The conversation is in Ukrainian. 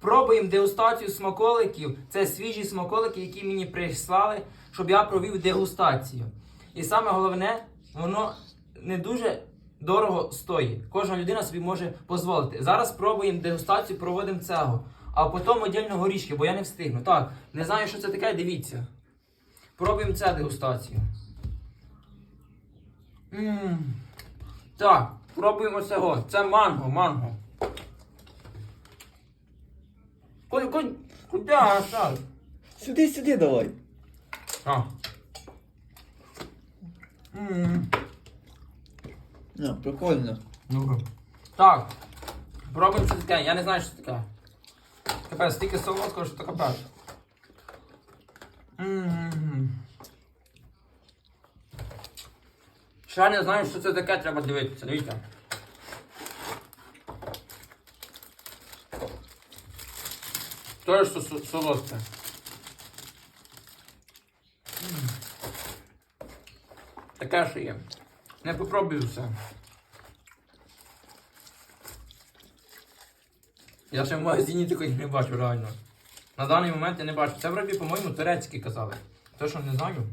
Пробуємо дегустацію смаколиків. Це свіжі смаколики, які мені прислали, щоб я провів дегустацію. І саме головне, воно не дуже дорого стоїть. Кожна людина собі може дозволити. Зараз пробуємо дегустацію, проводимо цього. А потім отдельно горішки, бо я не встигну. Так, не знаю, що це таке, дивіться. Пробуємо це дегустацію. М. Так, пробуємо цього. Це манго, манго. Куди, куди, куди, Саш? Сюди, сюди давай. А. М. А, прикольно. Ну-ка. Так. Пробуємо що таке. Я не знаю, що таке. Капець, стільки солодкого, що це капець. М. Ще не знаю, що це таке, треба дивитися. Дивіться. Со- солодке. М. Таке що є. Не попробую все. Я ще в магазині такої не бачу реально. На даний момент я не бачу. Це вроді, по-моєму, турецькі казали. То що не знаю.